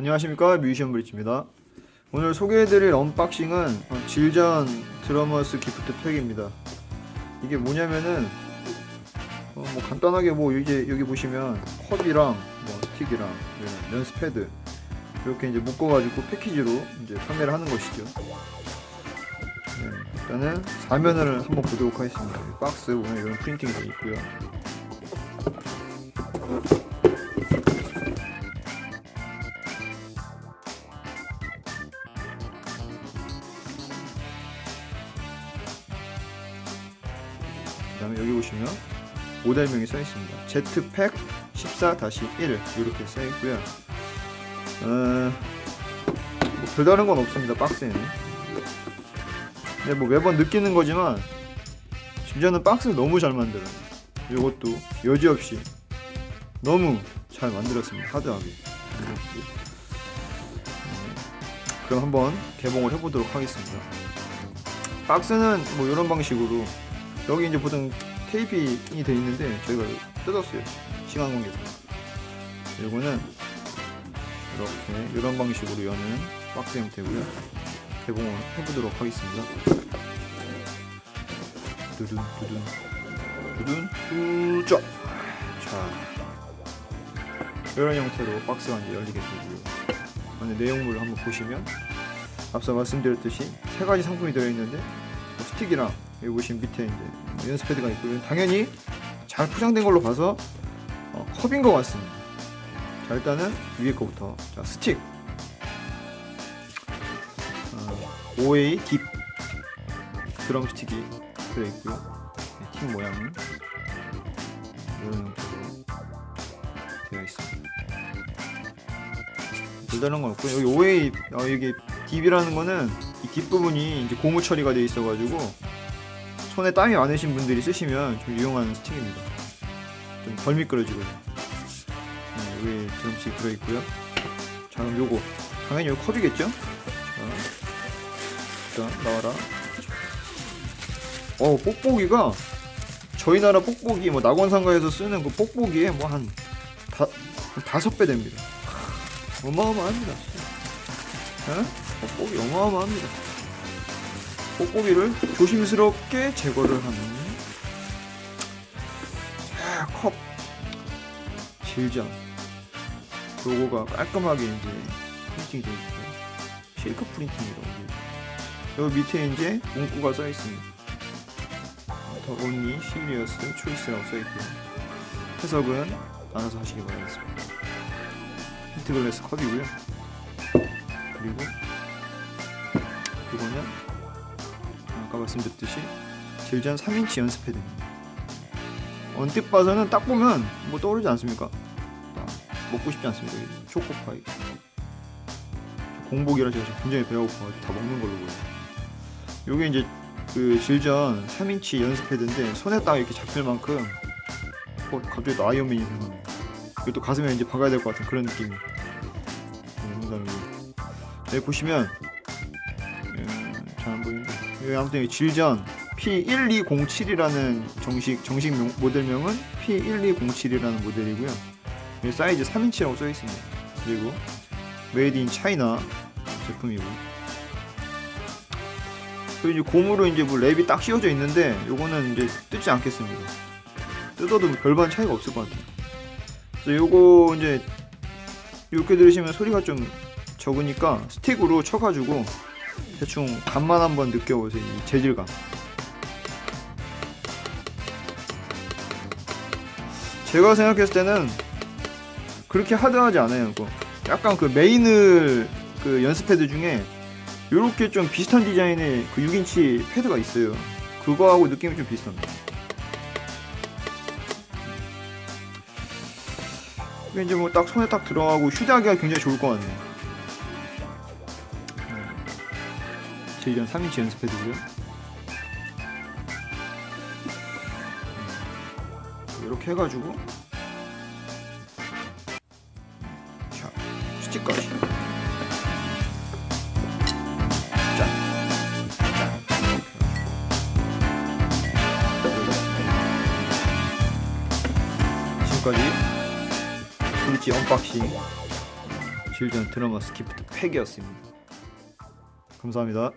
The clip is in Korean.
안녕하십니까 뮤지션 브릿지입니다. 오늘 소개해드릴 언박싱은 어, 질전 드러머스 기프트 팩입니다. 이게 뭐냐면은 어, 뭐 간단하게 뭐 이제 여기 보시면 컵이랑 뭐 스틱이랑 예, 연습 패드 이렇게 이제 묶어가지고 패키지로 이제 판매를 하는 것이죠. 네, 일단은 사면을 한번 보도록 하겠습니다. 이 박스 오늘 이런 프린팅이 되어 있고요 다음에 여기 보시면 모델명이 써 있습니다. Z팩 14-1 이렇게 써 있고요. 어, 뭐 별다른 건 없습니다. 박스에는. 근데 뭐 매번 느끼는 거지만 진짜는 박스를 너무 잘 만들어요. 이것도 여지없이 너무 잘 만들었습니다. 하드하게. 네, 그럼 한번 개봉을 해보도록 하겠습니다. 박스는 뭐 이런 방식으로 여기 이제 보통 테이핑이 돼 있는데 저희가 뜯었어요. 시간 관계상 이거는 이렇게 이런 방식으로 여는 박스 형태고요. 개봉을 해보도록 하겠습니다. 두둔 두둔 두둔 뚜쩍 자 이런 형태로 박스가 이제 열리게 되고요. 안에 내용물을 한번 보시면 앞서 말씀드렸듯이 세 가지 상품이 들어있는데 뭐 스틱이랑 여기 보시면 밑에 이제 연습 패드가 있고 당연히 잘 포장된 걸로 봐서 어, 컵인 것 같습니다. 자 일단은 위에 거부터 자 스틱 어, OA 딥 드럼 스틱이 들어있고요. 네, 틱 모양은 이런 형태로 되어 있습니다. 별다른 건 없고 여기 OA 어, 여기 딥이라는 거는 이 뒷 부분이 이제 고무 처리가 되어 있어가지고 손에 땀이 많으신 분들이 쓰시면 좀 유용한 스틱입니다. 좀 덜 미끄러지고요. 네, 여기 드럼스틱 들어 있고요. 자 그럼 요거 당연히 요거 컵이겠죠? 자, 일단 나와라. 어 뽁뽁이가 저희 나라 뽁뽁이 뭐 낙원상가에서 쓰는 그 뽁뽁이에 뭐 한 다섯 배 됩니다. 어마어마합니다. 에? 뽁뽁이 어마어마합니다. 뽁뽁이를 조심스럽게 제거를 하는 자, 컵 질전 로고가 깔끔하게 이제 프린팅이 되어 있고요. 실크 프린팅이라고 여기 밑에 이제 문구가 써 있습니다. 더 온리 시리어스 초이스라고 써 있고요. 해석은 알아서 하시기 바라겠습니다. 힌트글래스 컵이고요. 그리고 이거는 아까 말씀드렸듯이 질전 3인치 연습 패드입니다. 언뜻 봐서는 딱 보면 뭐 떠오르지 않습니까? 아, 먹고 싶지 않습니까? 이 초코파이. 공복이라 제가 굉장히 배가 고파서 다 먹는 걸로 보여요. 요게 이제 그 질전 3인치 연습 패드인데 손에 딱 이렇게 잡힐 만큼 어, 갑자기 또 아이언맨이 생각나요. 이것도 가슴에 이제 박아야 될 것 같은 그런 느낌이. 네, 농담이고. 여기 보시면 음, 잘안 보이는데 여기 아무튼 여기 질전 P1207이라는 정식 정식 명- 모델명은 P1207이라는 모델이고요. 여기 사이즈 3인치라고 써 있습니다. 그리고 메이드 인 차이나 제품이고. 그리고 이제 고무로 이제 뭐 랩이 딱 씌워져 있는데 요거는 이제 뜯지 않겠습니다. 뜯어도 뭐 별반 차이가 없을 것 같아요. 그래서 요거 이제 이렇게 들으시면 소리가 좀 적으니까 스틱으로 쳐가지고 대충 간만 한번 느껴보세요. 이 재질감. 제가 생각했을 때는 그렇게 하드하지 않아요. 그 약간 그 메인을 그 연습 패드 중에 이렇게 좀 비슷한 디자인의 그 6인치 패드가 있어요. 그거하고 느낌이 좀 비슷합니다. 이제 뭐 딱 손에 딱 들어가고 휴대하기가 굉장히 좋을 것 같네요. 질전 3인치 연습 패드고요. 이렇게 해가지고 자 스틱까지. 지금까지 브릿지 언박싱 질전 드라마 스키프트 팩이었습니다. 감사합니다.